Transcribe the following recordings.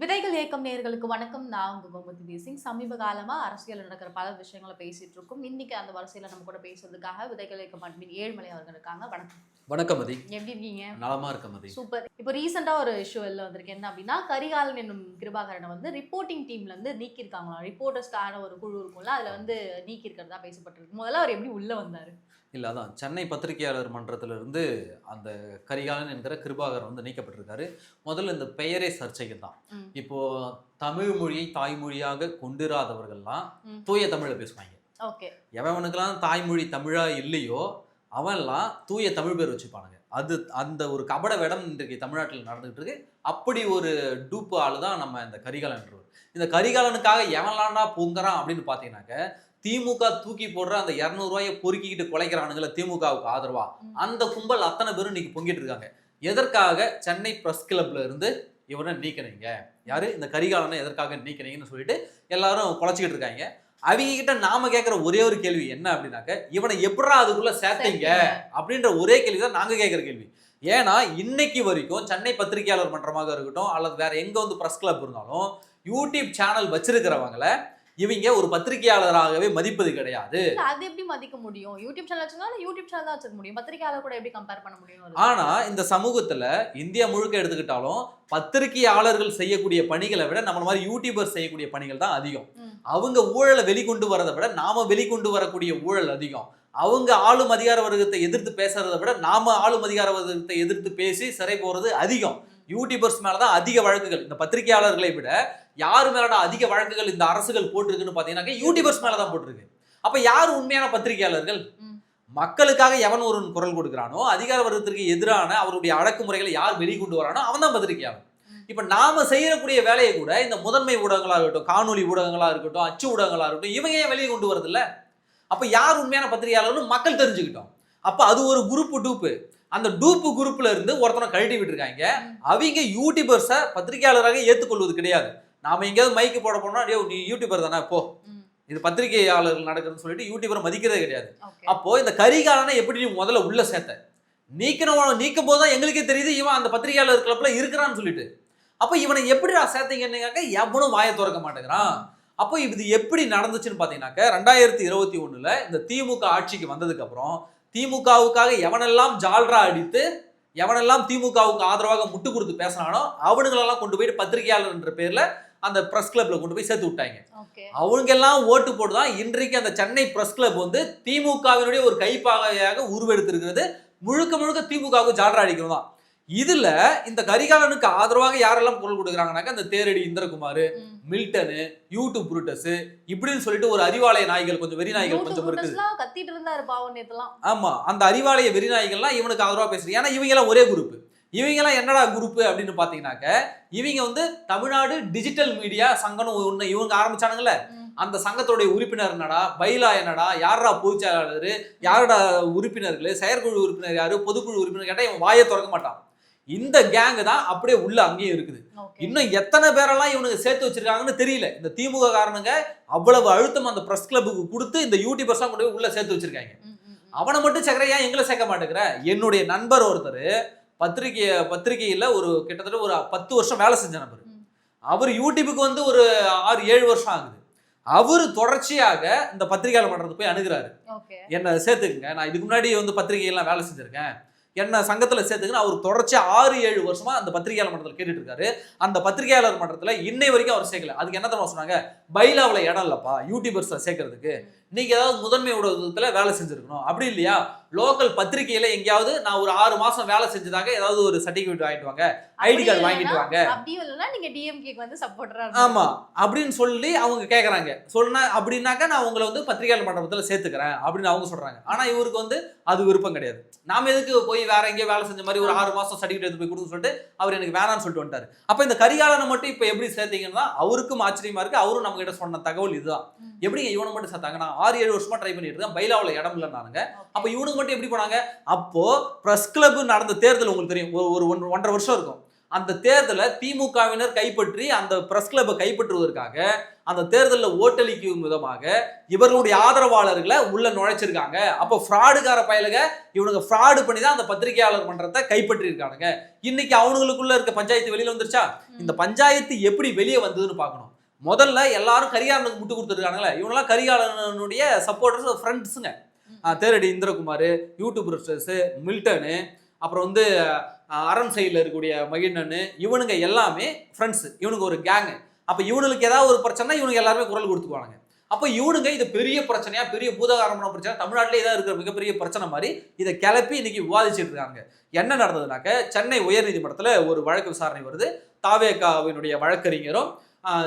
விதைகள் இயக்கம் நேர்களுக்கு வணக்கம். நான் உங்க கோமதி தேசிங். சமீப காலமா அரசியல் நடக்கிற பல விஷயங்களை பேசிட்டு இருக்கோம். இன்னைக்கு அந்த வரிசையில நம்ம கூட பேசுறதுக்காக விதைகள் இயக்கம் அட்மின் ஏழ்மலை அவர்கள் இருக்காங்க. வணக்கம். வணக்கம் மதி. எப்படி இருக்கீங்க? நலமா இருக்க மதி. சூப்பர். இப்போ ரீசெண்டா ஒரு இஷ்யூ வெளில வந்திருக்கு. என்ன அப்படின்னா கரிகாலன் என்னும் கிருபாகரனை வந்து ரிப்போர்ட்டிங் டீம்ல இருந்து நீக்கியிருக்காங்களாம். ரிப்போர்ட்டர்ஸ்க்கான ஒரு குழு இருக்கும்ல அதுல வந்து நீக்கி இருக்கிறதா பேசப்பட்டிருக்கு. முதல்ல அவர் எப்படி உள்ள வந்தாரு? இல்ல அதான். சென்னை பத்திரிகையாளர் மன்றத்துல இருந்து அந்த கரிகாலன் என்கிற கிருபாகர் வந்து நீக்கப்பட்டிருக்காரு. முதல்ல இந்த பெயரே சர்ச்சைக்கு தான். இப்போ தமிழ் மொழியை தாய்மொழியாக கொண்டிராதவர்கள்லாம். தூய தமிழ்ல பேசுவாங்க. ஓகே. எவனுக்கெல்லாம் தாய்மொழி தமிழா இல்லையோ அவன்லாம் தூய தமிழ் பேர் வச்சுப்பானுங்க. அது அந்த ஒரு கபட வேடம் இன்றைக்கு தமிழ்நாட்டில் நடந்துகிட்டு இருக்கு அப்படி ஒரு டூப்பு ஆளு தான் நம்ம இந்த கரிகாலன்றவர் இந்த கரிகாலனுக்காக எவன்லாண்டா பொங்குறான் அப்படின்னு பார்த்தீங்கன்னாக்க திமுக தூக்கி போடுற அந்த இரநூறுவாயை பொறுக்கிக்கிட்டு குலைக்கிறானுங்கள திமுகவுக்கு ஆதரவா. அந்த கும்பல் அத்தனை பேரும் இன்னைக்கு பொங்கிட்டு இருக்காங்க. எதற்காக? சென்னை பிரஸ் கிளப்ல இருந்து இவனை நீக்கினீங்க. யாரு? இந்த கரிகாலனை எதற்காக நீக்கினீங்கன்னு சொல்லிட்டு எல்லாரும் குலைச்சிக்கிட்டு இருக்காங்க. அவங்க கிட்ட நாம கேட்குற ஒரே ஒரு கேள்வி என்ன அப்படின்னாக்க இவனை எப்படா அதுக்குள்ள சேர்த்தீங்க? அப்படின்ற ஒரே கேள்வி தான் நாங்க கேட்குற கேள்வி. ஏன்னா இன்னைக்கு வரைக்கும் சென்னை பத்திரிகையாளர் மன்றமாக இருக்கட்டும் அல்லது வேற எங்க வந்து பிரஸ் கிளப் இருந்தாலும் யூடியூப் சேனல் வச்சிருக்கிறவங்கள இவங்க ஒரு பத்திரிகையாளராகவே மதிப்பது கிடையாது. அது எப்படி மதிக்க முடியும்? யூடியூப் சேனல் வச்சிருந்தா யூடியூப் சேனல் தான் வச்சிருக்க முடியும். பத்திரிகையாளர் கூட எப்படி கம்பேர் பண்ண முடியும்? ஆனா இந்த சமூகத்துல இந்தியா முழுக்க எடுத்துக்கிட்டாலும் பத்திரிகையாளர்கள் செய்யக்கூடிய பணிகளை விட நம்ம மாதிரி யூடியூபர் செய்யக்கூடிய பணிகள் தான் அதிகம். அவங்க ஊழலை வெளிக்கொண்டு வரதை விட நாம வெளிக்கொண்டு வரக்கூடிய ஊழல் அதிகம். அவங்க ஆளும் அதிகார வர்க்கத்தை எதிர்த்து பேசுறதை விட நாம ஆளும் அதிகார வர்க்கத்தை எதிர்த்து பேசி சிறை போறது அதிகம். யூடியூபர்ஸ் மேலதான் அதிக வழக்குகள். இந்த பத்திரிகையாளர்களை விட யாரு மேலடா அதிக வழக்குகள் இந்த அரசுகள் போட்டிருக்குன்னு பாத்தீங்கன்னா யூடியூபர்ஸ் மேலதான் போட்டிருக்கு. அப்ப யார் உண்மையான பத்திரிகையாளர்கள். மக்களுக்காக எவன் ஒரு குரல் கொடுக்கிறானோ அதிகார வர்க்கத்திற்கு எதிரான அவருடைய அடக்குமுறைகளை யார் வெளிக்கொண்டு வரானோ அவன் தான் பத்திரிகையாளர். இப்ப நாம செய்யக்கூடிய வேலையை கூட இந்த முதன்மை ஊடகங்களா இருக்கட்டும் காணொலி ஊடகங்களா இருக்கட்டும் அச்சு ஊடகங்களா இருக்கட்டும் இவங்க ஏன் வெளியே கொண்டு வரது இல்ல அப்ப யார் உண்மையான பத்திரிகையாளர்னு மக்கள் தெரிஞ்சுக்கிட்டோம். அப்ப அது ஒரு குரூப் டூப்பு. அந்த டூப்பு குரூப்ல இருந்து ஒருத்தனை கழட்டி விட்டுருக்காங்க. அவங்க யூடியூபர்ஸை பத்திரிகையாளராக ஏற்றுக்கொள்வது கிடையாது. நாம எங்கேயாவது மைக்கு போட போனோம் டேய் நீ யூடியூபர் தானே போ. இது பத்திரிகையாளர்கள் நடக்குதுன்னு சொல்லிட்டு யூடியூபரை மதிக்கிறதே கிடையாது. அப்போ இந்த கரிகாலனை எப்படி நீ முதல்ல உள்ள சேர்த்த? நீக்கணும் நீக்கும் போது தான் எங்களுக்கே தெரியுது இவன் அந்த பத்திரிகையாளர் கிளப்ல இருக்கிறான்னு சொல்லிட்டு. அப்போ இவனை எப்படி சேர்த்தீங்கன்னாக்க எவனும் வாயை திறக்க மாட்டேங்கிறான். அப்போ இது எப்படி நடந்துச்சுன்னு பார்த்தீங்கன்னாக்க ரெண்டாயிரத்தி இருபத்தி ஒண்ணுல இந்த திமுக ஆட்சிக்கு வந்ததுக்கு அப்புறம் திமுகவுக்காக எவனெல்லாம் ஜால்ரா அடித்து எவனெல்லாம் திமுகவுக்கு ஆதரவாக முட்டு கொடுத்து பேசினானோ அவனுங்களெல்லாம் கொண்டு போயிட்டு பத்திரிகையாளர் என்ற பேர்ல அந்த பிரஸ் கிளப்ல கொண்டு போய் சேர்த்து விட்டாங்க. Okay. அவங்கெல்லாம் ஓட்டு போட்டு தான் இன்றைக்கு அந்த சென்னை பிரஸ் கிளப் வந்து திமுகவினுடைய ஒரு கைப்பாகையாக உருவெடுத்திருக்கிறது. முழுக்க முழுக்க திமுகவுக்கு ஜால்ரா அடிக்கிறது இதுல இந்த கரிகாலனுக்கு ஆதரவாக யாரெல்லாம் குரல் கொடுக்குறாங்கனாக்கா இந்த Theradi Indrakumar. Milton YouTube Brutus இப்படின்னு சொல்லிட்டு ஒரு அறிவாலய நாய்கள் கொஞ்சம் வெறி நாய்கள் கொஞ்சம் இருக்குது புட்டஸ்லாம் கத்திட்டு இருந்தாரு பாவம் நேத்துலாம். ஆமா அந்த அறிவாலய வெறி நாய்கள்லாம் இவனுக்கு ஆதரவா பேசுறது. ஏன்னா இவங்க எல்லாம் ஒரே குரூப் இவங்க எல்லாம் என்னடா குரூப் அப்படின்னு பாத்தீங்கன்னாக்க இவங்க வந்து தமிழ்நாடு டிஜிட்டல் மீடியா சங்கம்னு ஒண்ணு இவங்க ஆரம்பிச்சானுங்கல்ல. ம். அந்த சங்கத்தோடைய உறுப்பினர் என்னடா பைலா என்னடா யாரா பொதுச் செயலாளர் யாரடா உறுப்பினர்கள் செயற்குழு உறுப்பினர் யாரு பொதுக்குழு உறுப்பினர் கேட்டா இவன் வாயை திறக்க மாட்டான். இந்த கேங் தான் அப்படியே உள்ள அங்கேயும் இருக்குது. இன்னும் எத்தனை பேரெல்லாம் இவனுக்கு சேர்த்து வச்சிருக்காங்கன்னு தெரியல. இந்த திமுக காரணங்க அவ்வளவு அழுத்தம் அந்த பிரஸ் கிளப்புக்கு கொடுத்து இந்த யூடியூபர்ஸ்லாம் கொண்டு போய் உள்ள சேர்த்து வச்சிருக்காங்க. அவனை மட்டும் சேர்க்கிற ஏன் எங்களை சேர்க்க மாட்டேங்கிற? என்னுடைய நண்பர் ஒருத்தர் பத்திரிகை பத்திரிகையில ஒரு கிட்டத்தட்ட ஒரு பத்து வருஷம் வேலை செஞ்ச நபர். அவர் யூடியூபுக்கு வந்து ஒரு ஆறு ஏழு வருஷம் ஆகுது. அவர் தொடர்ச்சியாக இந்த பத்திரிகையாளர் மன்றத்துக்கு போய் அணுகிறாரு. என்ன சேர்த்துக்குங்க. நான் இதுக்கு முன்னாடி வந்து பத்திரிகையெல்லாம் வேலை செஞ்சிருக்கேன். என்ன சங்கத்துல சேர்த்துக்குன்னு அவர் தொடர்ச்சியா ஆறு ஏழு வருஷமா அந்த பத்திரிகையாளர் மன்றத்தில் கேட்டுட்டு இருக்காரு அந்த பத்திரிகையாளர் மன்றத்துல இன்னை வரைக்கும் அவர் சேர்க்கல. அதுக்கு என்ன தெரியுமா சொன்னாங்க? பைலாவில் இடம் இல்லப்பா யூடியூபர்ஸில் சேர்க்கறதுக்கு. நீங்க ஏதாவது முதன்மை ஊடகத்துல வேலை செஞ்சிருக்கணும். அப்படி இல்லையா? லோக்கல் பத்திரிகையில எங்கேயாவது நான் ஒரு ஆறு மாசம் வேலை செஞ்சதாக ஏதாவது ஒரு சர்டிபிகேட் வாங்கிட்டு வாங்க. ஐடி கார்டு வாங்கிட்டு வாங்க. அப்படியும் டிஎம்கேக்கு வந்து ஆமா. அப்படின்னு சொல்லி அவங்க கேக்குறாங்க. சொன்னா அப்படின்னாக்கா நான் உங்களை வந்து பத்திரிகையாளர் மண்டபத்துல சேர்த்துக்கிறேன் அப்படின்னு அவங்க சொல்றாங்க. ஆனா இவருக்கு வந்து அது விருப்பம் கிடையாது. நாம எதுக்கு போய் வேற எங்கேயோ வேலை செஞ்ச மாதிரி ஒரு ஆறு மாசம் சர்டிஃபிகேட் எடுத்து போய் கொடுன்னு சொல்லிட்டு அவர் எனக்கு வேணாம்னு சொல்லிட்டு வந்துட்டாரு. அப்ப இந்த கரிகாலனை மட்டும் இப்ப எப்படி சேர்த்தீங்கன்னா அவருக்கும் ஆச்சரியமா இருக்கு. அவரும் நம்ம கிட்ட சொன்ன தகவல் இதுதான். ம். எப்படிங்க இவனை மட்டும் சேர்த்தாங்க நான் ஆறு ஏழு வருஷமா ட்ரை பண்ணிட்டு இருக்கேன் பைலாவில் இடம் இல்லைன்னாங்க அப்ப இவனுக்கு மட்டும் எப்படி போனாங்க? அப்போ பிரஸ் கிளப் நடந்த தேர்தல் உங்களுக்கு தெரியும். ஒரு ஒன்று ஒன்றரை வருஷம் இருக்கும். அந்த தேர்தலை திமுகவினர் கைப்பற்றி அந்த பிரஸ் கிளப்பை கைப்பற்றுவதற்காக அந்த தேர்தலில் ஓட்டளிக்கும் விதமாக இவர்களுடைய ஆதரவாளர்களை உள்ள நுழைச்சிருக்காங்க. அப்போ ஃப்ராடுகார பயலுக இவனுங்க ஃப்ராடு பண்ணி தான் அந்த பத்திரிகையாளர் மன்றத்தை கைப்பற்றியிருக்கானுங்க. இன்னைக்கு அவனுங்களுக்குள்ள இருக்க பஞ்சாயத்து வெளியில வந்துருச்சா? இந்த பஞ்சாயத்து எப்படி வெளியே வந்ததுன்னு பார்க்கணும். முதல்ல எல்லாரும் கரிகாலனுக்கு முட்டு கொடுத்துருக்கானுங்களே. இவங்கெல்லாம் கரிகாலனுடைய சப்போர்ட்டர்ஸ் ஃப்ரெண்ட்ஸுங்க தேரடி இந்திரகுமார் யூடியூபர்ஸஸ் மில்டனு அப்புறம் வந்து அறம் சைடில் இருக்கக்கூடிய மகிழ்நன் இவனுங்க எல்லாமே ஃப்ரெண்ட்ஸ் இவனுங்க ஒரு கேங்கு அப்போ இவனுக்கு ஏதாவது ஒரு பிரச்சனை இவனுங்க எல்லாருமே குரல் கொடுத்துக்குவானுங்க. அப்போ இவனுங்க இது பெரிய பிரச்சனையா பெரிய பூதாகாரமான பிரச்சனை தமிழ்நாட்டிலே ஏதாவது இருக்கிற மிகப்பெரிய பிரச்சனை மாதிரி இதை கிளப்பி இன்னைக்கு விவாதிச்சுட்டு இருக்காங்க. என்ன நடந்ததுனாக்க சென்னை உயர்நீதிமன்றத்தில் ஒரு வழக்கு விசாரணை வருது. தாவேகாவினுடைய வழக்கறிஞரும்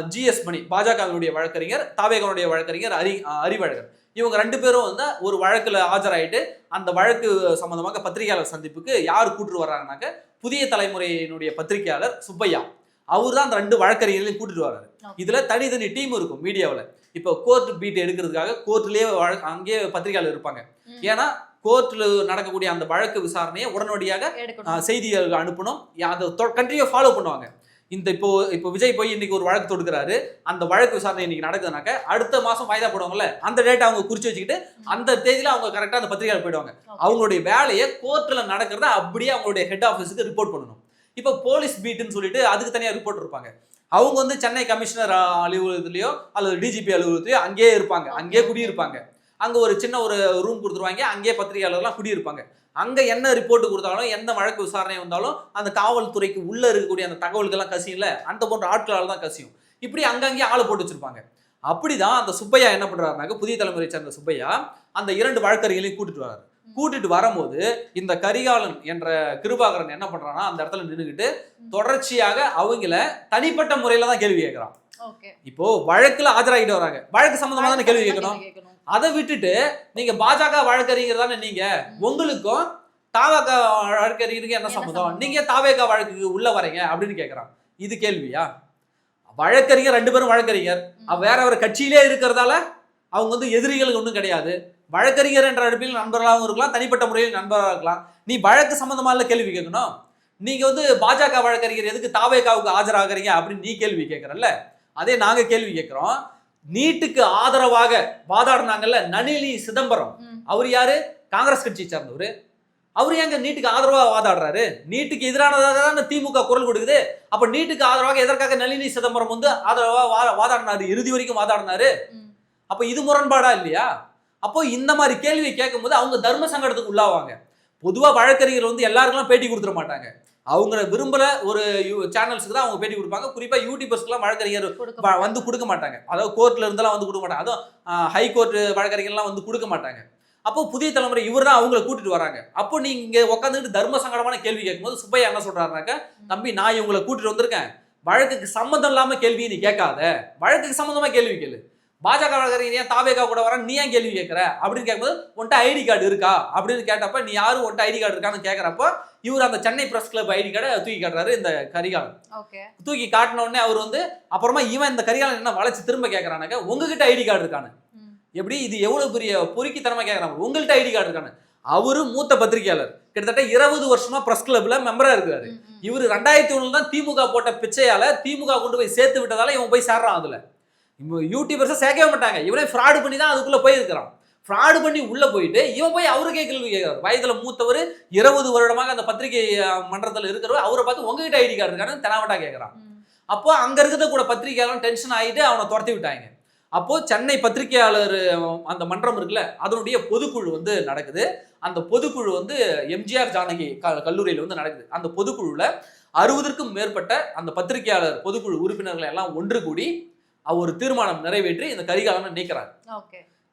ஜிஎஸ் மணி பாஜகவினுடைய வழக்கறிஞர் தாவேகாவுடைய வழக்கறிஞர் அஹ், அறிவழகர் இவங்க ரெண்டு பேரும் வந்து ஒரு வழக்குல ஆஜராயிட்டு அந்த வழக்கு சம்பந்தமாக பத்திரிகையாளர் சந்திப்புக்கு யார் கூட்டு வர்றாங்கனாக்க புதிய தலைமுறையினுடைய பத்திரிகையாளர் சுப்பையா. அவர் தான் அந்த ரெண்டு வழக்கறிஞர்களையும் கூட்டிட்டு வர்றாரு. இதுல தனித்தனி டீம் இருக்கும் மீடியாவில். இப்போ கோர்ட் பீட் எடுக்கிறதுக்காக கோர்ட்லயே அங்கேயே பத்திரிகையாளர் இருப்பாங்க. ஏன்னா கோர்ட்ல நடக்கக்கூடிய அந்த வழக்கு விசாரணையை உடனடியாக செய்திகளுக்கு அனுப்பணும். அதை கண்டினியூ ஃபாலோ பண்ணுவாங்க. இந்த இப்போ இப்போ விஜய் போய் இன்னைக்கு ஒரு வழக்கு தொடுக்கிறாரு. அந்த வழக்கு விசாரணை இன்னைக்கு நடக்குதுனாக்க அடுத்த மாசம் வாய்தா போடுவாங்கல்ல அந்த டேட் அவங்க குறிச்சு வச்சுக்கிட்டு அந்த தேதியில அவங்க கரெக்டா அந்த பத்திரிகையாளர் போயிடுவாங்க. அவங்களுடைய வேலையை கோர்ட்ல நடக்கிறத அப்படியே அவங்களுடைய ஹெட் ஆஃபீஸுக்கு ரிப்போர்ட் பண்ணணும். இப்போ போலீஸ் பீட்டுன்னு சொல்லிட்டு அதுக்கு தனியாக ரிப்போர்ட் இருப்பாங்க. அவங்க வந்து சென்னை கமிஷனர் அலுவலகத்துலயோ அல்லது டிஜிபி அலுவலகத்துலயோ அங்கேயே இருப்பாங்க. அங்கேயே. குடியிருப்பாங்க. அங்க ஒரு சின்ன ஒரு ரூம் கொடுத்துருவாங்க. அங்கேயே பத்திரிகையாளர்லாம் குடியிருப்பாங்க. அங்க என்ன ரிப்போர்ட் கொடுத்தாலும் எந்த வழக்கு விசாரணை வந்தாலும் அந்த காவல்துறைக்கு உள்ள இருக்கக்கூடிய அந்த தகவல்கள்லாம் கசியும்ல அந்த போன்ற ஆட்களால் தான் கசியும். இப்படி அங்கங்கே ஆளை போட்டு வச்சிருப்பாங்க. அப்படிதான் அந்த சுப்பையா என்ன பண்றாருனாக்க புதிய தலைமுறை சேர்ந்த சுப்பையா அந்த இரண்டு வழக்கறிஞர்களையும் கூட்டிட்டு வராரு. கூட்டிட்டு வரும்போது இந்த கரிகாலன் என்ற கிருபாகரன் என்ன பண்றான்னா அந்த இடத்துல நின்றுக்கிட்டு தொடர்ச்சியாக அவங்கள தனிப்பட்ட முறையில தான் கேள்வி கேட்கறான். இப்போ வழக்குல ஆஜராகிட்டு வராங்க. வழக்கு சம்பந்தமா தானே கேள்வி கேட்கணும். அதை விட்டுட்டு நீங்க பாஜக வழக்கறிஞர் தானே நீங்க? உங்களுக்கும் தாவக வழக்கறிஞருக்கு என்ன சம்மதம்? நீங்க தாவேக வழக்குக்கு உள்ள வரீங்க? அப்படின்னு கேக்குறான். இது கேள்வியா? வழக்கறிஞர் ரெண்டு பேரும் வழக்கறிஞர். வேற ஒரு கட்சியிலே இருக்கிறதால அவங்க வந்து எதிரிகள் ஒன்றும் கிடையாது. வழக்கறிஞர் என்ற அடுப்பில் நண்பர்களாகவும் இருக்கலாம் தனிப்பட்ட முறையில் நண்பராக இருக்கலாம். நீ வழக்கு சம்பந்தமா இல்ல கேள்வி கேட்கணும்? நீங்க வந்து பாஜக வழக்கறிஞர் எதுக்கு தாவேகாவுக்கு ஆஜராகிறீங்க அப்படின்னு நீ கேள்வி கேட்கறல்ல? அதே நாங்க கேள்வி கேட்கிறோம். நீட்டுக்கு ஆதரவாக வாதாடினாங்கல்ல நளினி சிதம்பரம். அவர் யாரு? காங்கிரஸ் கட்சியை சார்ந்தவர். அவர் ஏங்க நீட்டுக்கு ஆதரவாக வாதாடுறாரு? நீட்டுக்கு எதிரானதாக தான் திமுக குரல் கொடுக்குது. அப்ப நீட்டுக்கு ஆதரவாக எதற்காக நளினி சிதம்பரம் வந்து ஆதரவா வா- வாதாடினாரு? இறுதி வரைக்கும் வாதாடினாரு. அப்ப இது முரண்பாடா இல்லையா? அப்போ இந்த மாதிரி கேள்வி கேட்கும்போது அவங்க தர்ம சங்கடத்துக்கு உள்ளாவாங்க. பொதுவா வழக்கறிஞர் வந்து எல்லாருக்கெல்லாம் பேட்டி கொடுத்துட மாட்டாங்க. அவங்க விரும்புற ஒரு சேனல்ஸ்க்கு தான் அவங்க பேட்டி கொடுப்பாங்க. குறிப்பா யூடியூபர்ஸ்க்குலாம் வழக்கறிஞர் வந்து கொடுக்க மாட்டாங்க. அதாவது கோர்ட்ல இருந்தெல்லாம் வந்து கொடுக்க மாட்டாங்க. அதுவும் ஹை கோர்ட் வழக்கறிஞர்லாம் வந்து கொடுக்க மாட்டாங்க. அப்போ புதிய தலைமுறை இவர் தான் அவங்கள கூட்டிட்டு வராங்க. அப்போ நீங்க இங்க உட்காந்துட்டு தர்ம சங்கடமான கேள்வி கேட்கும்போது சுப்பையா என்ன சொல்றாருனாக்க தம்பி நான் இவங்களை கூட்டிட்டு வந்திருக்கேன். வழக்குக்கு சம்மந்தம் இல்லாம கேள்வி நீ கேட்காத. வழக்குக்கு சம்மந்தமா கேள்வி கேளு. பாஜக ஏன் தாவேகா கூட வர நீ ஏன் கேள்வி கேட்கற? அப்படின்னு கேட்கும்போது உன்ட்ட ஐடி கார்டு இருக்கா? அப்படின்னு கேட்டப்ப நீ யாரும் உன்ட்ட ஐடி கார்டு இருக்கான்னு கேட்கறப்போ இவர் அந்த சென்னை பிரஸ் கிளப் ஐடி கார்டை தூக்கி காட்டுறாரு இந்த கரிகாலன். ஓகே. தூக்கி காட்டின உடனே அவர் வந்து அப்புறமா இவன் இந்த கரிகாலன் என்ன வளைச்சு திரும்ப கேட்கறானாக்க உங்ககிட்ட ஐடி கார்டு இருக்கானு. எப்படி? இது எவ்வளவு பெரிய பொறுக்கித்தனமா கேட்கறாங்க உங்கள்கிட்ட ஐடி கார்டு இருக்கானு அவரு மூத்த பத்திரிகையாளர். கிட்டத்தட்ட இருபது வருஷமா பிரஸ் கிளப்ல மெம்பரா இருக்காரு. இவர் ரெண்டாயிரத்தி ஒண்ணுல தான் திமுக போட்ட பிச்சையால திமுக கொண்டு போய் சேர்த்து விட்டதால இவன் போய் சேர்றான் அதுல. யூடியூபர்ஸை சேர்க்கவே மாட்டாங்க. இவனே ஃப்ராடு பண்ணி தான் அதுக்குள்ள போயிருக்கிறான். ஃப்ராடு பண்ணி உள்ள போயிட்டு இவன் போய் அவருக்கே கேள்வி கேட்கிறார். வயதுல மூத்தவர் இருபது வருடமாக அந்த பத்திரிகை மன்றத்துல இருக்கிறவர் அவரை பார்த்து உங்ககிட்ட ஐடி கார்டு இருக்கான்னு தெனாவட்டா கேட்கறான். அப்போ அங்க இருக்கிறத கூட பத்திரிகையாளர் டென்ஷன் ஆகிட்டு அவனை துரத்தி விட்டாங்க. அப்போ சென்னை பத்திரிகையாளர் அந்த மன்றம் இருக்குல்ல அதனுடைய பொதுக்குழு வந்து நடக்குது. அந்த பொதுக்குழு வந்து எம்ஜிஆர் ஜானகி க- கல்லூரியில வந்து நடக்குது. அந்த பொதுக்குழுல அறுபதற்கும் மேற்பட்ட அந்த பத்திரிகையாளர் பொதுக்குழு உறுப்பினர்கள் எல்லாம் ஒன்று கூடி ஒரு தீர்மானம் நிறைவேற்றி இந்த கரிகாலனை நீக்கிறாங்க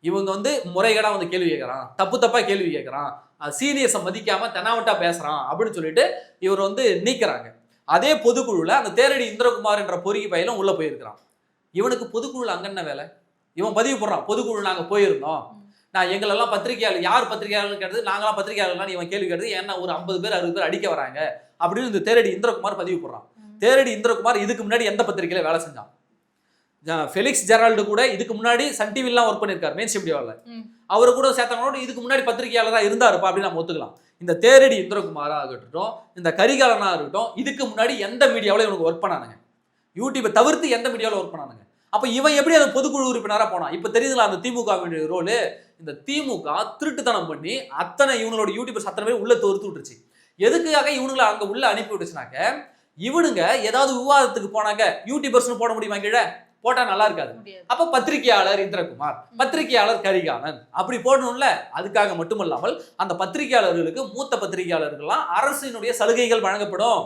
இவங்க வந்து முறைகேடா வந்து கேள்வி கேட்கறான் தப்பு தப்பா கேள்வி கேட்கறான் சீனியர்ஸை மதிக்காம தெனாவட்டா பேசுறான் அப்படின்னு சொல்லிட்டு இவர் வந்து நீக்கிறாங்க. அதே பொதுக்குழுல அந்த தேரடி இந்திரகுமார் என்ற பொறுக்கி பையலும் உள்ள போயிருக்கிறான். இவனுக்கு பொதுக்குழுல அங்க என்ன வேலை? இவன் பதிவு போடுறான் பொதுக்குழு நாங்க போயிருந்தோம். நான் எங்களெல்லாம் பத்திரிகையாளர் யார் பத்திரிகையாளர் கேட்டது நாங்களாம் பத்திரிகையாளர்லாம் இவன் கேள்வி கேட்டது ஏன்னா ஒரு ஐம்பது பேர் அறுபது பேர் அடிக்க வராங்க அப்படின்னு இந்த தேரடி இந்திரகுமார் பதிவு போடுறான். தேரடி இந்திரகுமார் இதுக்கு முன்னாடி எந்த பத்திரிகையில வேலை செஞ்சான்? ஃபெலிக்ஸ் ஜெரால்டு கூட இதுக்கு முன்னாடி சன் டிவிலாம் ஒர்க் பண்ணியிருக்காரு. மெயின் ஸ்டீடியோவில் ம். அவர் கூட சேர்த்தவங்களோட இதுக்கு முன்னாடி பத்திரிகையாளராக இருந்தாருப்பா அப்படின்னு நம்ம ஒத்துக்கலாம். இந்த தேரடி இந்திரகுமாராக இருக்கட்டும் இந்த கரிகாலனாக இருக்கட்டும் இதுக்கு முன்னாடி எந்த மீடியாவில் இவனுக்கு ஒர்க் பண்ணானுங்க? யூடியூப்பை தவிர்த்து எந்த மீடியாவில் ஒர்க் பண்ணானுங்க? அப்போ இவன் எப்படி அந்த பொதுக்குழு உறுப்பினராக போனான்? இப்போ தெரியுதுங்களா அந்த திமுக ரோலு இந்த திமுக திருட்டுத்தனம் பண்ணி அத்தனை இவங்களோட யூடியூபர்ஸ் அத்தனை பேர் உள்ள தொறுத்து விட்டுருச்சு. எதுக்காக இவனுங்களை அங்கே உள்ள அனுப்பி விட்டுச்சுனாக்க இவனுங்க ஏதாவது விவாதத்துக்கு போனாங்க யூடியூபர்ஸ்னு போட முடியுமா கீழே? போட்டா நல்லா இருக்காது. அப்ப பத்திரிகையாளர் இந்திரகுமார் பத்திரிகையாளர் கரிகாலன் அப்படி போடணும்ல? அதுக்காக மட்டுமல்லாமல் அந்த பத்திரிகையாளர்களுக்கு மூத்த பத்திரிகையாளர்கள்லாம் அரசினுடைய சலுகைகள் வழங்கப்படும்.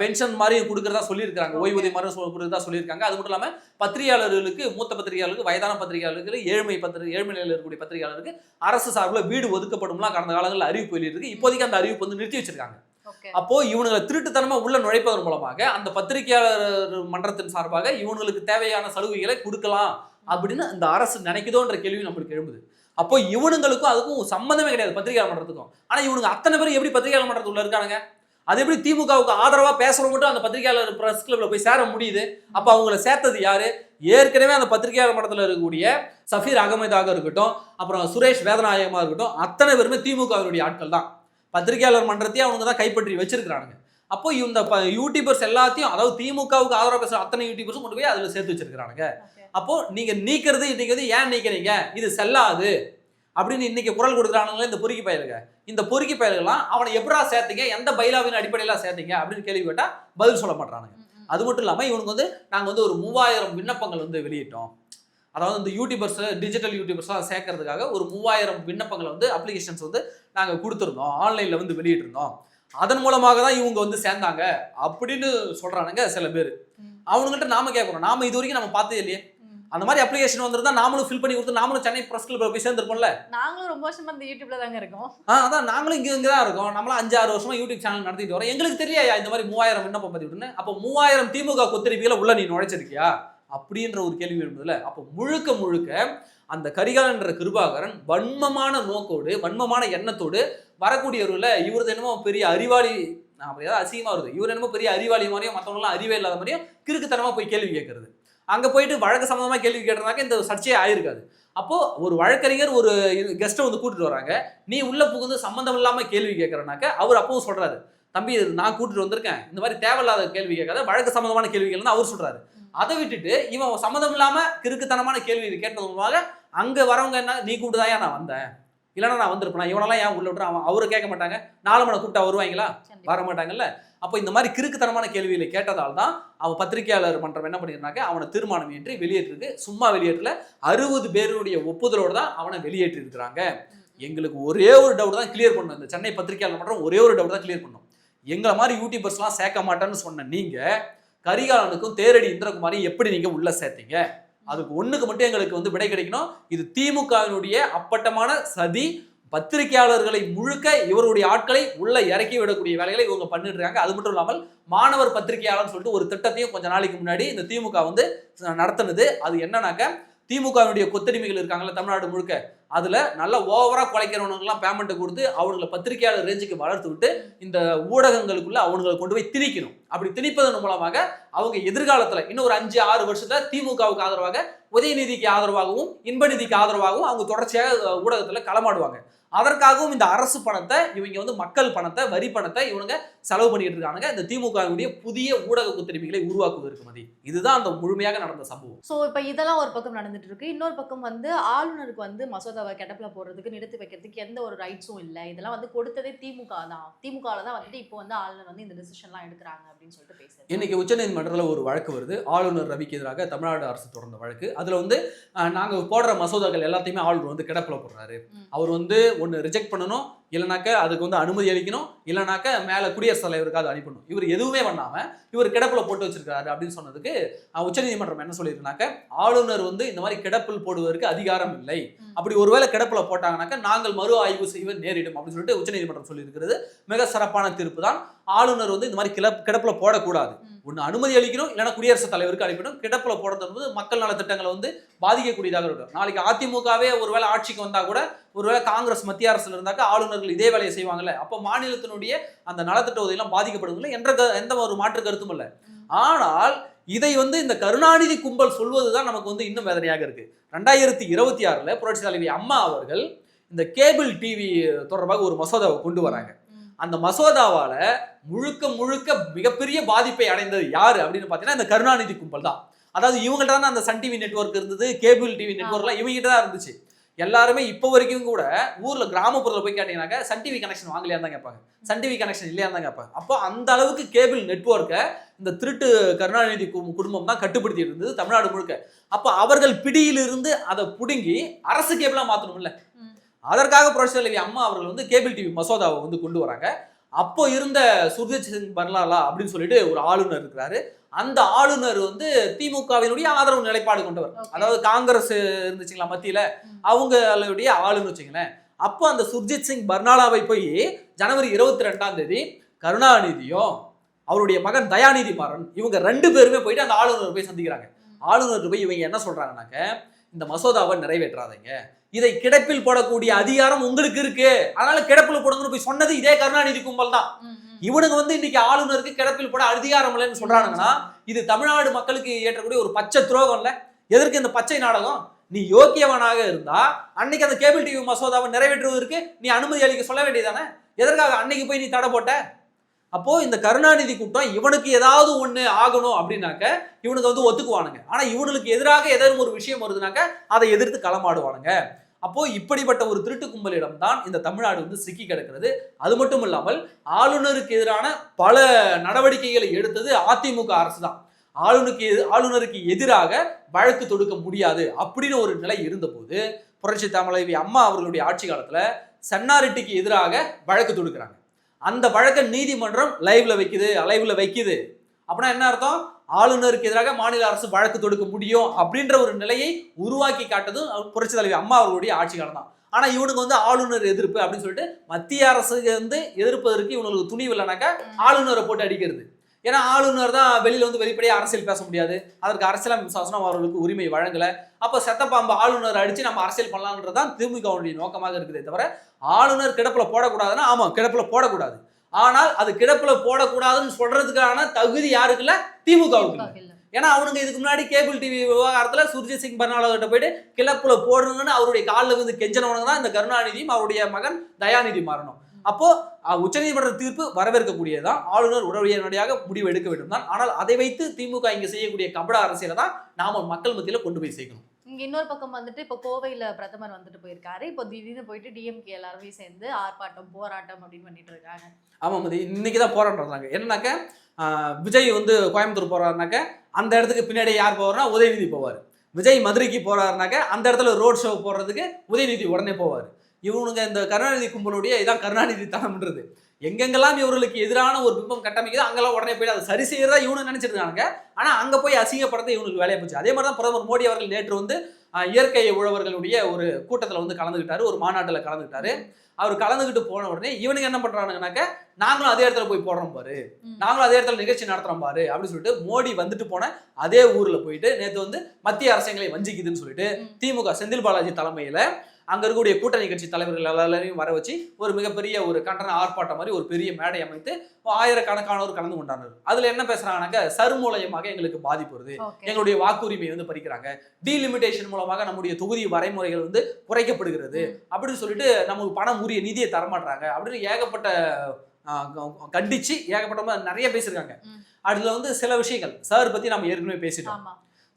பென்ஷன் மாதிரி கொடுக்கறதா சொல்லியிருக்காங்க. ஓய்வூதியம் மாதிரி கொடுக்கறதா சொல்லியிருக்காங்க. அது மட்டும் இல்லாம பத்திரிகையாளர்களுக்கு மூத்த பத்திரிகையாளருக்கு வயதான பத்திரிகையாளருக்கு ஏழ்மை பத்திரி ஏழ்மை நிலையில் இருக்கக்கூடிய பத்திரிகையாளருக்கு அரசு சார்பில் வீடு ஒதுக்கப்படும்லாம் கடந்த காலங்களில் அறிவிப்பு வெளியிருக்கு இப்போதைக்கு அந்த அறிவிப்பு வந்து நிறுத்தி வச்சிருக்காங்க. அப்போ இவனுங்களை திருட்டுத்தனமா உள்ள நுழைப்பதன் மூலமாக அந்த பத்திரிகையாளர் மன்றத்தின் சார்பாக இவனுங்களுக்கு தேவையான சலுகைகளை கொடுக்கலாம் அப்படின்னு அந்த அரசு நினைக்குதோன்ற கேள்வி நம்மளுக்கு எழும்புது. அப்போ இவனுங்களுக்கும் அதுக்கும் சம்மந்தமே கிடையாது பத்திரிகையாளர் மன்றத்துக்கும். ஆனா இவனுங்க அத்தனை பேர் எப்படி பத்திரிகையாளர் மன்றத்துக்குள்ள இருக்கானுங்க? அது எப்படி திமுகவுக்கு ஆதரவா பேசுறவங்க மட்டும் அந்த பத்திரிகையாளர் பிரஸ் கிளப்ல போய் சேர முடியுது? அப்ப அவங்கள சேர்த்தது யாரு? ஏற்கனவே அந்த பத்திரிகையாளர் மன்றத்தில் இருக்கக்கூடிய சஃபீர் அகமதாக இருக்கட்டும் அப்புறம் சுரேஷ் வேதநாயகமா இருக்கட்டும் அத்தனை பேருமே திமுகவினுடைய ஆட்கள் தான். பத்திரிகையாளர் மன்றத்தையும் அவங்க தான் கைப்பற்றி வச்சிருக்கிறானுங்க. அப்போ இந்த யூடியூபர்ஸ் எல்லாத்தையும் அதாவது திமுகவுக்கு ஆதரவாக பேசுற அத்தனை யூடியூபர்ஸும் கொண்டு போய் அதில் சேர்த்து வச்சிருக்கிறானுங்க. அப்போ நீங்க நீக்கிறது இன்னைக்கு வந்து ஏன் நீக்கிறீங்க? இது செல்லாது. அப்படின்னு இன்னைக்கு குரல் கொடுக்குறானுங்களே இந்த பொறுக்கி பயலுங்க. இந்த பொறுக்கி பயல்கள்லாம் அவனை எப்படா சேர்த்தீங்க? எந்த பைலாவின் அடிப்படையில சேர்த்தீங்க? அப்படின்னு கேள்வி கேட்டா பதில் சொல்ல மாட்டானுங்க அது மட்டும் இல்லாமல் இவனுக்கு வந்து நாங்கள் வந்து ஒரு மூவாயிரம் விண்ணப்பங்கள் வந்து வெளியிட்டோம். அதாவது இந்த யூடியூபர்ஸ் டிஜிட்டல் யூடியூபர்ஸ்லாம் சேர்க்கறதுக்காக ஒரு மூவாயிரம் விண்ணப்பங்களை வந்து அப்ளிகேஷன்ஸ் வந்து நாங்கள் கொடுத்துருந்தோம். ஆன்லைனில் வந்து வெளியிட்டிருந்தோம். அதன் மூலமாக தான் இவங்க வந்து சேர்ந்தாங்க அப்படின்னு சொல்றானுங்க சில பேர். அவனுங்கள்ட்ட நாம கேட்குறோம் நாம இது வரைக்கும் நம்ம பார்த்ததே இல்லையே. அந்த மாதிரி அப்ளிகேஷன் வந்திருந்தா நாமளும் ஃபில் பண்ணி கொடுத்து நாமளும் சென்னை ப்ரெஸ் கிளப் போய் சேர்ந்துருப்போம்ல. நாங்களும் ரொம்ப வருஷமா இந்த யூடியூப்ல தாங்க இருக்கோம். ஆ அதான் நாங்களும் இங்கே இங்கே தான் இருக்கோம். நம்மளாம் அஞ்சு ஆறு வருஷமா யூடியூப் சேனல் நடத்திட்டு வரோம். எங்களுக்கு தெரியாயா இந்த மாதிரி மூவாயிரம் விண்ணப்பம் பதிவிட்டுன்னு அப்போ மூவாயிரம் திமுக கொத்தரிப்பிகளை உள்ள நீ நுழைச்சிருக்கியா? அப்படின்ற ஒரு கேள்வி எழுந்ததுல அப்போ முழுக்க முழுக்க அந்த கரிகாலன்ற கிருபாகரன் வன்மமான நோக்கோடு வன்மமான எண்ணத்தோடு வரக்கூடியவர்கள இவரது என்னமோ பெரிய அறிவாளி நான் அப்படி ஏதாவது வருது. இவர் என்னமோ பெரிய அறிவாளி மாதிரியும் மற்றவங்களாம் அறிவே இல்லாத மாதிரியும் கிறுக்குத்தனமாக போய் கேள்வி கேட்கறது. அங்கே போயிட்டு வழக்கு சம்மந்தமாக கேள்வி கேட்டதுனாக்க இந்த சர்ச்சையே ஆயிருக்காது. அப்போது ஒரு வழக்கறிஞர் ஒரு கெஸ்ட்டை வந்து கூட்டிட்டு வராங்க. நீ உள்ள புகுந்து சம்மந்தம் இல்லாமல் கேள்வி கேட்குறனாக்க அவர் அப்பவும் சொல்கிறாரு தம்பி நான் கூட்டிட்டு வந்திருக்கேன். இந்த மாதிரி தேவையில்லாத கேள்வி கேட்காத வழக்கு சம்பந்தமான கேள்விகள் தான் அவர் சொல்றாரு. அதை விட்டுட்டு இவன் சம்மந்தம் இல்லாம கிறுக்குத்தனமான கேள்வி கேட்டது மூலமாக அங்க வரவங்க என்ன நீ கூப்பிட்டுதாயா நான் வந்தேன். இல்லைன்னா நான் வந்திருப்பேன்? இவனெல்லாம் ஏன் உள்ள விட்டுற அவன் அவரை கேட்க மாட்டாங்க. நாலு மணி கூப்பிட்டா வருவாங்களா. வர மாட்டாங்கல்ல? அப்போ இந்த மாதிரி கிறுக்குத்தனமான கேள்விகளை கேட்டதால் தான் அவன் பத்திரிகையாளர் மன்றம் என்ன பண்ணியிருந்தாங்க? அவனை தீர்மானம் ஏற்றி வெளியேற்றிருக்கு. சும்மா வெளியேற்றல. அறுபது பேருடைய ஒப்புதலோடு தான் அவனை வெளியேற்றி இருக்கிறாங்க எங்களுக்கு ஒரே ஒரு டவுட் தான் கிளியர் பண்ணணும் இந்த சென்னை பத்திரிகையாளர் மன்றம் ஒரே ஒரு டவுட் தான் கிளியர் பண்ணும். எங்களை மாதிரி யூடியூபர்ஸ்லாம் சேர்க்க மாட்டேன்னு சொன்ன நீங்க கரிகாலனுக்கும் தேரடி இந்திரகுமாரி எப்படி நீங்க உள்ள சேர்த்தீங்க? அதுக்கு ஒண்ணுக்கு மட்டும் எங்களுக்கு வந்து விடை கிடைக்கணும். இது திமுகவினுடைய அப்பட்டமான சதி. பத்திரிகையாளர்களை முழுக்க இவருடைய ஆட்களை உள்ள இறக்கி விடக்கூடிய வேலைகளை இவங்க பண்ணிட்டு இருக்காங்க. அது மட்டும் இல்லாமல் மாணவர் பத்திரிகையாளர்னு சொல்லிட்டு ஒரு திட்டத்தையும் கொஞ்ச நாளைக்கு முன்னாடி இந்த திமுக வந்து நடத்துனது. அது என்னன்னாக்க திமுகவினுடைய கொத்தடிமைகள் இருக்காங்களா தமிழ்நாடு முழுக்க. அதுல நல்ல ஓவரா குலைக்கிறவனுங்கெல்லாம் பேமெண்ட் கொடுத்து அவங்கள பத்திரிகையாளர் ரேஞ்சுக்கு வளர்த்து விட்டு இந்த ஊடகங்களுக்குள்ள அவங்களை கொண்டு போய் திணிக்கணும். அப்படி திணிப்பதன் மூலமாக அவங்க எதிர்காலத்துல இன்னும் ஒரு அஞ்சு ஆறு வருஷத்துல திமுகவுக்கு ஆதரவாக உதயநிதிக்கு ஆதரவாகவும் இன்பநிதிக்கு ஆதரவாகவும் அவங்க தொடர்ச்சியாக ஊடகத்தில் ஊடகத்துல களமாடுவாங்க. அதற்காகவும் இந்த அரசு பணத்தை இவங்க வந்து மக்கள் பணத்தை வரி பணத்தை இவனுங்க செலவு பண்ணிட்டு இருக்கானுங்க. இந்த திமுகவுடைய புதிய ஊடக குத்தரிமைகளை உருவாக்குவதற்கு மதி. இதுதான் அந்த முழுமையாக நடந்த சம்பவம். ஸோ இப்போ இதெல்லாம் ஒரு பக்கம் நடந்துட்டு இருக்கு இன்னொரு பக்கம் வந்து ஆளுநருக்கு வந்து மசோதாவை கிடப்பில் போடுறதுக்கு நிறுத்தி வைக்கிறதுக்கு எந்த ஒரு ரைட்ஸும் இல்லை. இதெல்லாம் வந்து கொடுத்ததே திமுக தான். திமுகவில் தான் வந்துட்டு இப்போ வந்து ஆளுநர் வந்து இந்த டிசிஷன்லாம் எடுக்கிறாங்க அப்படின்னு சொல்லிட்டு பேசுறாரு இன்னைக்கு உச்சநீதிமன்றத்தில் ஒரு வழக்கு வருது. ஆளுநர் ரவிக்கு எதிராக தமிழ்நாடு அரசு தொடர்ந்த வழக்கு. அதுல வந்து அஹ், நாங்க போடுற மசோதாக்கள் எல்லாத்தையுமே ஆளுநர் வந்து கிடப்பில் போடுறாரு. அவர் வந்து ஒன்று ரிஜெக்ட் பண்ணணும் இல்லைனாக்க அதுக்கு வந்து அனுமதி அளிக்கணும் இல்லைனாக்க மேலே குடியரசுத் தலைவருக்கு அது அனுப்பணும். இவர் எதுவுமே பண்ணாம இவர் கிடப்பில் போட்டு வச்சிருக்காரு அப்படின்னு சொன்னதுக்கு உச்சநீதிமன்றம் என்ன சொல்லியிருக்குனாக்க ஆளுநர் வந்து இந்த மாதிரி கிடப்பில் போடுவதற்கு அதிகாரம் இல்லை. அப்படி ஒருவேளை கிடப்பில் போட்டாங்கனாக்க நாங்கள் மறு ஆய்வு செய்வ நேரிடும் அப்படின்னு சொல்லிட்டு உச்சநீதிமன்றம் சொல்லியிருக்கிறது. மிக சிறப்பான தீர்ப்பு தான். ஆளுநர் வந்து இந்த மாதிரி கிளப் கிடப்பில் போடக்கூடாது. ஒன்று அனுமதி அளிக்கணும் இல்லைன்னா குடியரசுத் தலைவருக்கு அனுப்பிடும். கிடப்பில் போடுறது வந்து மக்கள் நல திட்டங்களை வந்து பாதிக்கக்கூடியதாக இருக்கும். நாளைக்கு அதிமுகவே ஒருவேளை ஆட்சிக்கு வந்தால் கூட ஒருவேளை காங்கிரஸ் மத்திய அரசில் இருந்தாக்க ஆளுநர்கள் இதே வேலையை செய்வாங்கல்ல. அப்போ மாநிலத்தினுடைய அந்த நலத்திட்ட உதவியெல்லாம் பாதிக்கப்படுவதில்லை என்ற எந்த ஒரு மாற்று கருத்தும் இல்லை. ஆனால் இதை வந்து இந்த கருணாநிதி கும்பல் சொல்வது தான் நமக்கு வந்து இன்னும் வேதனையாக இருக்கு. ரெண்டாயிரத்தி இருபத்தி ஆறில் புரட்சி தலைவி அம்மா அவர்கள் இந்த கேபிள் டிவி தொடர்பாக ஒரு மசோதாவை கொண்டு வராங்க. அந்த மசோதாவால முழுக்க முழுக்க மிகப்பெரிய பாதிப்பை அடைந்தது யாரு அப்படின்னு பார்த்தீங்கன்னா இந்த கருணாநிதி கும்பல் தான். அதாவது இவங்கள்ட்ட தான் அந்த சன் டிவி நெட்வொர்க் இருந்தது கேபிள் டிவி நெட்வொர்க்லாம் இவங்ககிட்ட தான் இருந்துச்சு. எல்லாருமே இப்போ வரைக்கும் கூட ஊர்ல கிராமப்புறத்தில் போய் கேட்டீங்கன்னாக்க சன் டிவி கனெக்ஷன் வாங்கலையா தான் கேட்பாங்க. சன் டிவி கனெக்ஷன் இல்லையா தான் கேட்பாங்க. அப்போ அந்த அளவுக்கு கேபிள் நெட்வொர்க்கை இந்த திருட்டு கருணாநிதி குடும்பம் தான் கட்டுப்படுத்தி இருந்தது தமிழ்நாடு முழுக்க. அப்போ அவர்கள் பிடியிலிருந்து அதை புடுங்கி அரசு கேபிளா மாத்தணும் ம். அதற்காக புரட்சி தலைவி அம்மா அவர்கள் வந்து கேபிள் டிவி மசோதாவை வந்து கொண்டு வராங்க. அப்போ இருந்த சுர்ஜித் சிங் பர்லாலா அப்படின்னு சொல்லிட்டு ஒரு ஆளுநர் இருக்கிறாரு. அந்த ஆளுநர் வந்து திமுகவினுடைய ஆதரவு நிலைப்பாடு கொண்டவர். அதாவது காங்கிரஸ் இருந்துச்சுங்களா மத்தியில. அவங்களுடைய ஆளுன்னு வச்சுங்களேன். அப்போ அந்த சுர்ஜித் சிங் பர்னாலாவை போய் ஜனவரி இருபத்தி ரெண்டாம் தேதி கருணாநிதியும் அவருடைய மகன் தயாநிதி மாறன் இவங்க ரெண்டு பேருமே போயிட்டு அந்த ஆளுநர் போய் சந்திக்கிறாங்க. ஆளுநர் போய் இவங்க என்ன சொல்றாங்கன்னாக்க இந்த மசோதாவை நிறைவேற்றாதீங்க. இதை கிடப்பில் போடக்கூடிய அதிகாரம் உங்களுக்கு இருக்கு. அதனால கிடப்பில் போடுங்கன்னு போய் சொன்னது இதே கருணாநிதி கும்பல் தான். இவனுங்க வந்து இன்னைக்கு ஆளுநருக்கு கிடப்பில் போட அதிகாரம் இல்லைன்னு சொல்றானுங்கன்னா இது தமிழ்நாடு மக்களுக்கு ஏற்றக்கூடிய ஒரு பச்சை துரோகம் இல்ல? எதற்கு இந்த பச்சை நாடகம்? நீ யோக்கியவனாக இருந்தா அன்னைக்கு அந்த கேபிள் டிவி மசோதாவை நிறைவேற்றுவதற்கு நீ அனுமதி அளிக்க சொல்ல வேண்டியதானே எதற்காக அன்னைக்கு போய் நீ தடை போட்ட? அப்போ இந்த கருணாநிதி கூட்டம் இவனுக்கு ஏதாவது ஒண்ணு ஆகணும் அப்படின்னாக்க இவனுக்கு வந்து ஒத்துக்குவானுங்க. ஆனா இவனுக்கு எதிராக ஏதாவது ஒரு விஷயம் வருதுனாக்க அதை எதிர்த்து களமாடுவானுங்க. அப்போ இப்படிப்பட்ட ஒரு திருட்டு கும்பலிடம் தான் இந்த தமிழ்நாடு வந்து சிக்கி கிடக்கிறது. அது மட்டும் இல்லாமல் ஆளுநருக்கு எதிரான பல நடவடிக்கைகளை எடுத்தது அதிமுக அரசு தான். ஆளுநருக்கு எதி- ஆளுநருக்கு எதிராக வழக்கு தொடுக்க முடியாது அப்படின்னு ஒரு நிலை இருந்தபோது புரட்சி தமிழவி அம்மா அவர்களுடைய ஆட்சி காலத்துல சன்னாரிட்டிக்கு எதிராக வழக்கு தொடுக்கிறாங்க. அந்த வழக்கை நீதிமன்றம் லைவ்ல வைக்குது லைவ்ல வைக்குது. அப்படின்னா என்ன அர்த்தம்? ஆளுநருக்கு எதிராக மாநில அரசு வழக்கு தொடுக்க முடியும் அப்படின்ற ஒரு நிலையை உருவாக்கி காட்டதும் புரட்சி தலைவி அம்மா அவர்களுடைய ஆட்சி காலம் தான் ஆனா இவனுக்கு வந்து ஆளுநர் எதிர்ப்பு அப்படின்னு சொல்லிட்டு மத்திய அரசு வந்து எதிர்ப்பதற்கு இவனுக்கு துணிவு இல்லைனாக்கா ஆளுநரை போட்டு அடிக்கிறது. ஏன்னா ஆளுநர் தான் வெளியில வந்து வெளிப்படையா அரசியல் பேச முடியாது. அதற்கு அரசியலமைப்பு சாசனம் அவர்களுக்கு உரிமை வழங்கல. அப்ப செத்தப்பாம்பு ஆளுநர் அடிச்சு நம்ம அரசியல் பண்ணலான்றதுதான் திமுகவுடைய நோக்கமாக இருக்குதே தவிர ஆளுநர் கிடப்புல போடக்கூடாதுன்னா ஆமா கிடப்புல போடக்கூடாது. ஆனால் அது கிடப்புல போடக்கூடாதுன்னு சொல்றதுக்கான தகுதி யாருக்குல்ல திமுகவுக்கு இல்ல. இல்ல. ஏன்னா அவனுங்க இதுக்கு முன்னாடி கேபிள் டிவி விவகாரத்துல சுர்ஜித் சிங் பர்னாலா கிட்ட போயிட்டு கிளப்புல போடுங்கன்னு அவருடைய காலில் வந்து கெஞ்சனவனுங்க தான் இந்த கருணாநிதியும் அவருடைய மகன் தயாநிதி மாறணும். அப்போ உச்சநீதிமன்ற தீர்ப்பு வரவேற்கக்கூடியதான் ஆளுநர் உடனடியாக முடிவு எடுக்க வேண்டும் தான் ஆனால் அதை வைத்து திமுக இங்க செய்யக்கூடிய கபட அரசியலை தான் நாம மக்கள் மத்தியில கொண்டு போய் சேர்க்கணும். இங்க இன்னொரு பக்கம் வந்துட்டு இப்போ கோவையில பிரதமர் வந்துட்டு போயிருக்காரு. இப்போ திடீர்னு போயிட்டு டிஎம்கே எல்லாருமே சேர்ந்து ஆர்ப்பாட்டம் போராட்டம் அப்படின்னு பண்ணிட்டு இருக்காங்க. ஆமா மதி இன்னைக்கு தான் போராடுறாங்க என்னன்னாக்க ஆஹ், விஜய் வந்து கோயம்புத்தூர் போறாருனாக்க அந்த இடத்துக்கு பின்னாடி யார் போவார்னா உதயநிதி போவார். விஜய் மதுரைக்கு போறாருனாக்க அந்த இடத்துல ரோட் ஷோ போடுறதுக்கு உதயநிதி உடனே போவார். இவனுங்க இந்த கருணாநிதி கும்பலுடைய இதான் கருணாநிதி தனம்ன்றது எங்கெங்கெல்லாம் இவர்களுக்கு எதிரான ஒரு பிம்பம் கட்டமைக்குதோ அங்கெல்லாம் உடனே போய் அதை சரி செய்யறதா இவனு நினைச்சிருக்காங்க ஆனா அங்க போய் அசிங்கப்படுத்த இவனுக்கு வேலையை போச்சு. அதே மாதிரி தான் பிரதமர் மோடி அவர்கள் நேற்று வந்து இயற்கை உழவர்களுடைய ஒரு கூட்டத்துல வந்து கலந்துக்கிட்டாரு ஒரு மாநாட்டுல கலந்துக்கிட்டாரு அவர் கலந்துக்கிட்டு போன உடனே இவனுங்க என்ன பண்றானுங்கனாக்க நாங்களும் அதே இடத்துல போய் போடுறோம் பாரு. நாங்களும் அதே இடத்துல நிகழ்ச்சி நடத்துறோம் பாரு. அப்படின்னு சொல்லிட்டு மோடி வந்துட்டு போன அதே ஊர்ல போயிட்டு நேத்து வந்து மத்திய அரசியங்களை வஞ்சிக்குதுன்னு சொல்லிட்டு. திமுக செந்தில் பாலாஜி தலைமையில அங்க இருக்கக்கூடிய கூட்டணி கட்சி தலைவர்கள் எல்லாரையும் வர வச்சு ஒரு மிகப்பெரிய ஒரு கண்டன ஆர்ப்பாட்டம் மாதிரி ஒரு பெரிய மேடை அமைத்து ஆயிரக்கணக்கானோர் கலந்து கொண்டார்கள் அதுல என்ன பேசுறாங்கன்னாக்க சர்மூலயமாக எங்களுக்கு பாதிப்பு வருது. எங்களுடைய வாக்குரிமையை வந்து பறிக்கிறாங்க. டீலிமிட்டேஷன் மூலமாக நம்முடைய தொகுதி வரைமுறைகள் வந்து குறைக்கப்படுகிறது. அப்படின்னு சொல்லிட்டு நமக்கு பணம் உரிய நிதியை தரமாட்டாங்க அப்படின்னு ஏகப்பட்ட கண்டிச்சு ஏகப்பட்ட நிறைய பேசியிருக்காங்க. அதுல வந்து சில விஷயங்கள். சார் பத்தி நம்ம ஏற்கனவே பேசிட்டோம்.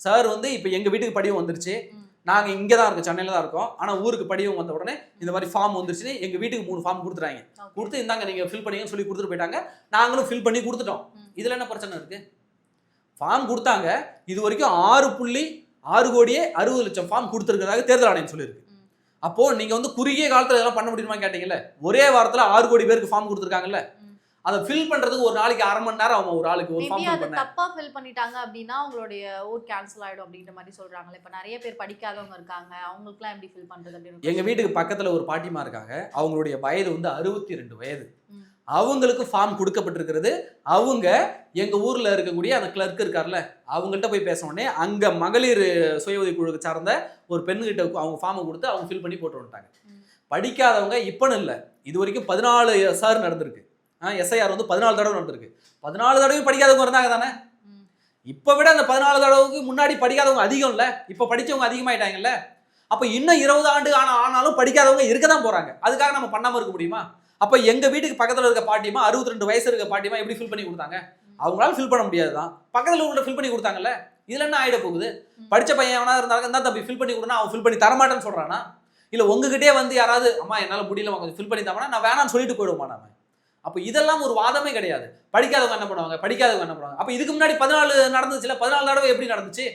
சார் வந்து இப்போ எங்க வீட்டுக்கு படிவம் வந்துருச்சு. ம். நாங்க இங்கே தான் இருக்கோம் சென்னையில தான் இருக்கோம் ஆனா ஊருக்கு படிவம் வந்த உடனே இந்த மாதிரி ஃபார்ம் வந்துருச்சுன்னு எங்க வீட்டுக்கு மூணு ஃபார்ம் கொடுத்துட்டாங்க ஓகே கொடுத்து இந்தாங்க நீங்க ஃபில் பண்ணீங்கன்னு சொல்லி கொடுத்துட்டு போயிட்டாங்க நாங்களும் ஃபில் பண்ணி கொடுத்துட்டோம். இதுல என்ன பிரச்சனை இருக்கு ஃபார்ம் கொடுத்தாங்க இது வரைக்கும் ஆறு புள்ளி ஆறு கோடியே அறுபது லட்சம் ஃபார்ம் கொடுத்துருக்கிறதாக தேர்தல் ஆணையம் சொல்லியிருக்கு ம். அப்போ நீங்க வந்து குறுகிய காலத்துல இதெல்லாம் பண்ண முடியுமா கேட்டீங்கல்ல ஒரே வாரத்துல ஆறு கோடி பேருக்கு ஃபார்ம் கொடுத்துருக்காங்கல்ல. அதை ஃபில் பண்றதுக்கு ஒரு நாளைக்கு அரை மணி நேரம் ஆகும் ஒரு ஆளுக்கு ஒரு ஃபார்ம் அது தப்பா ஃபில் பண்ணிட்டாங்க அப்படின்னா அவங்களுடைய ஓட் கேன்சல் ஆயிடும் அப்படின்ற மாதிரி சொல்றாங்களே. இப்ப நிறைய பேர் படிக்காதவங்க இருக்காங்க. அவங்களுக்குலாம் எப்படி ஃபில் பண்றது அப்படின்னு எங்க வீட்டுக்கு பக்கத்துல ஒரு பாட்டிமா இருக்காங்க. அவங்களுடைய வயது வந்து அறுபத்தி ரெண்டு வயது. அவங்களுக்கு ஃபார்ம் கொடுக்கப்பட்டிருக்கிறது. அவங்க எங்க ஊர்ல இருக்கக்கூடிய அந்த கிளர்க் இருக்கார்ல அவங்கள்ட்ட போய் பேச உடனே அங்க மகளிர் சுய உதவி குழுக்கு சார்ந்த ஒரு பெண்ணுகிட்ட அவங்க ஃபார்மை கொடுத்து அவங்க ஃபில் பண்ணி போட்டு வந்துட்டாங்க. படிக்காதவங்க இப்போன்னு இல்லை. இது வரைக்கும் பதினாலு சார் நடந்திருக்கு. எஸ்ஐஆர் வந்து பதினாலு தடவை நடந்திருக்கு. பதினாலு தடவை படிக்காதவங்க இருந்தாங்க தானே. இப்போ விட அந்த பதினாலு தடவைக்கு முன்னாடி படிக்காதவங்க அதிகம் இல்ல இப்போ படிச்சவங்க அதிகமாயிட்டாங்கல்ல? அப்போ இன்னும் இருபது ஆண்டு ஆனா ஆனாலும் படிக்காதவங்க இருக்க தான் போறாங்க. அதுக்காக நம்ம பண்ணாம இருக்க முடியுமா? அப்போ எங்க வீட்டுக்கு பக்கத்துல இருக்க பாட்டியமா அறுபத்தி ரெண்டு வயசு இருக்க பாட்டியமா எப்படி ஃபில் பண்ணி கொடுத்தாங்க? அவங்களால ஃபில் பண்ண முடியாது தான். பக்கத்துல உள்ள ஃபில் பண்ணி கொடுத்தாங்கல்ல? இதுல என்ன ஆயிட போகுது? படிச்ச பையன் எவனா இருந்தாங்க தான் தம்பி ஃபில் பண்ணி கொடுனா அவன் ஃபில் பண்ணி தரமாட்டேன்னு சொல்றானா? இல்ல உங்ககிட்டயே வந்து யாராவது அம்மா என்னால முடியல கொஞ்சம் ஃபில் பண்ணி தாமனா நான் வேணாம்னு சொல்லிட்டு போயிடுமா நாம? அப்போ இதெல்லாம் ஒரு வாதமே கிடையாது. படிக்காதவங்க என்ன பண்ணுவாங்க? படிக்காதவங்க என்ன பண்ணுவாங்க? அப்போ இதுக்கு முன்னாடி பதினாலு நடந்துச்சுல? பதினாலு தடவை எப்படி நடந்துச்சு?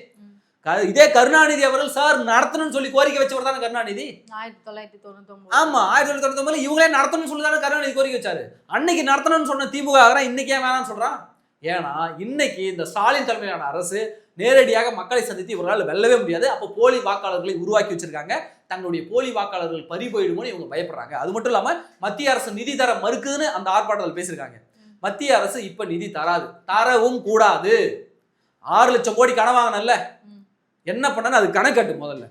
இதே கருணாநிதி அவர்கள் சார் நடத்தணும்னு சொல்லி கோரிக்கை வச்சவர் தானே கருணாநிதி? ஆயிரத்தி தொள்ளாயிரத்தி தொண்ணூத்தி ஒன்பது ஆமா ஆயிரத்தி தொள்ளாயிரத்தி தொண்ணூத்தி இவங்களே நடத்தணும்னு சொல்லி தானே கருணாநிதி கோரிக்கை வச்சாரு. அன்னைக்கு நடத்தணும்னு சொன்ன திமுக ஆகிறான் இன்னைக்கு ஏன் வேணாம்னு சொல்றான்? ஏன்னா இன்னைக்கு இந்த ஸ்டாலின் தலைமையிலான அரசு நேரடியாக மக்களை சந்தித்து இவர்களால் வெல்லவே முடியாது. அப்போ போலி வாக்காளர்களை உருவாக்கி வச்சிருக்காங்க. தங்களுடைய போலி வாக்காளர்கள் பறி போயிடுமோன்னு இவங்க பயப்படுறாங்க. அது மட்டும் இல்லாமல் மத்திய அரசு நிதி தர மறுக்குதுன்னு அந்த ஆர்ப்பாட்டத்தில் பேசியிருக்காங்க. மத்திய அரசு இப்ப நிதி தராது. தரவும் கூடாது. ஆறு லட்சம் கோடி கடன் வாங்கினல்ல. என்ன பண்ணனு அது கணக்கட்டு முதல்ல.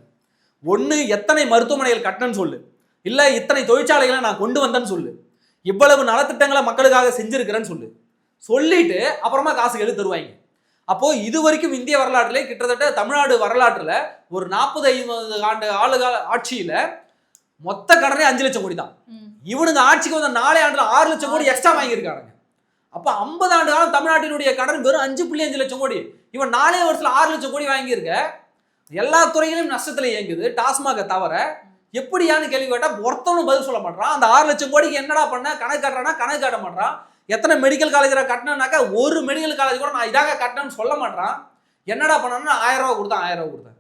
ஒன்று எத்தனை மருத்துவமனைகள் கட்டணும்னு சொல்லு. இல்லை இத்தனை தொழிற்சாலைகளை நான் கொண்டு வந்தேன்னு சொல்லு. இவ்வளவு நலத்திட்டங்களை மக்களுக்காக செஞ்சிருக்கிறேன்னு சொல்லு. சொல்லிட்டு அப்புறமா காசு எடுத்து தருவாங்க. அப்போ இது வரைக்கும் இந்திய வரலாற்றிலே கிட்டத்தட்ட தமிழ்நாடு வரலாற்றுல ஒரு நாற்பது ஐம்பது ஆண்டு ஆளுகால ஆட்சியில மொத்த கடனே அஞ்சு லட்சம் கோடி தான். இவனுங்க ஆட்சிக்கு வந்த நாலே ஆண்டுல ஆறு லட்சம் கோடி எக்ஸ்ட்ரா வாங்கியிருக்காங்க அப்ப ஐம்பது ஆண்டு காலம் தமிழ்நாட்டினுடைய கடன் வெறும் அஞ்சு புள்ளி அஞ்சு லட்சம் கோடி. இவன் நாலே வருஷத்துல ஆறு லட்சம் கோடி வாங்கியிருக்க. எல்லா துறையிலும் நஷ்டத்துல இயங்குது. டாஸ்மாக தவிர எப்படியான்னு கேள்வி கேட்டா ஒருத்தவனும் பதில் சொல்ல மாட்டான் அந்த ஆறு லட்சம் கோடிக்கு என்னடா பண்ண? கணக்கு காட்டுறானா? கணக்கு காட்ட மாட்டான் எத்தனை மெடிக்கல் காலேஜில் கட்டினாக்கா ஒரு மெடிக்கல் காலேஜ் கூட நான் இதாக கட்டினேன்னு சொல்ல மாட்டான் என்னடா பண்ணணும்னா ஆயிரம் ரூபா கொடுத்தேன் ஆயிரம் ரூபா கொடுத்தேன்.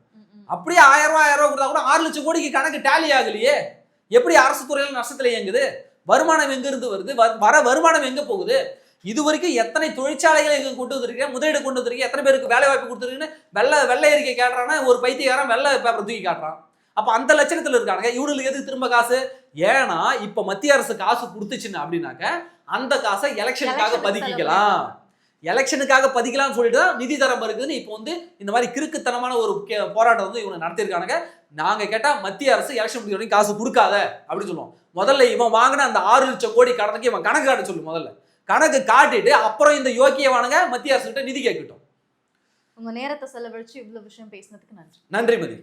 அப்படியே ஆயிரம் ரூபா ஆயிரம் ரூபா கொடுத்தா கூட ஆறு லட்சம் கோடிக்கு கணக்கு டேலி ஆகலையே. எப்படி அரசு துறையில் நஷ்டத்துல இயங்குது? வருமானம் எங்க இருந்து வருது வர வருமானம் எங்க போகுது? இது வரைக்கும் எத்தனை தொழிற்சாலைகளை எங்க கொண்டு வந்திருக்கீங்க? முதலீடு கொண்டு வந்திருக்கீங்க? எத்தனை பேருக்கு வேலை வாய்ப்பு கொடுத்துருக்கீங்கன்னு வெள்ளை வெள்ளை அறிக்கை கேட்டுறான்னா ஒரு பைத்தியக்காரன் வெள்ளை பேப்பர் தூக்கி காட்டுறான். அப்ப அந்த லட்சணத்துல இருக்கானுங்க. இவனுக்கு எதுக்கு திரும்ப காசு? ஏன்னா இப்ப மத்திய அரசு காசு கொடுத்துச்சுன்னு அப்படின்னாக்க அந்த காசை எலெக்ஷனுக்காக பதிக்கலாம் எலெக்ஷனுக்காக பதிக்கலாம்னு சொல்லிட்டு தான் நிதி தரம் இருக்குதுன்னு இப்போ வந்து இந்த மாதிரி கிறுக்குத்தனமான ஒரு போராட்டம் வந்து இவங்க நடத்தியிருக்கானுங்க. நாங்க கேட்டா மத்திய அரசு எலெக்ஷன் முடிஞ்ச வரைக்கும் காசு கொடுக்காத அப்படின்னு சொல்லுவோம். முதல்ல இவன் வாங்கின அந்த ஆறு லட்சம் கோடி கடனுக்கு இவன் கணக்கு காட்ட சொல்லு முதல்ல. கணக்கு காட்டிட்டு அப்புறம் இந்த யோக்கியவானுங்க மத்திய அரசு கிட்ட நிதி கேட்கட்டும். உங்க நேரத்தை செலவழிச்சு இவ்வளவு விஷயம் பேசினதுக்கு நன்றி. நன்றி மதி.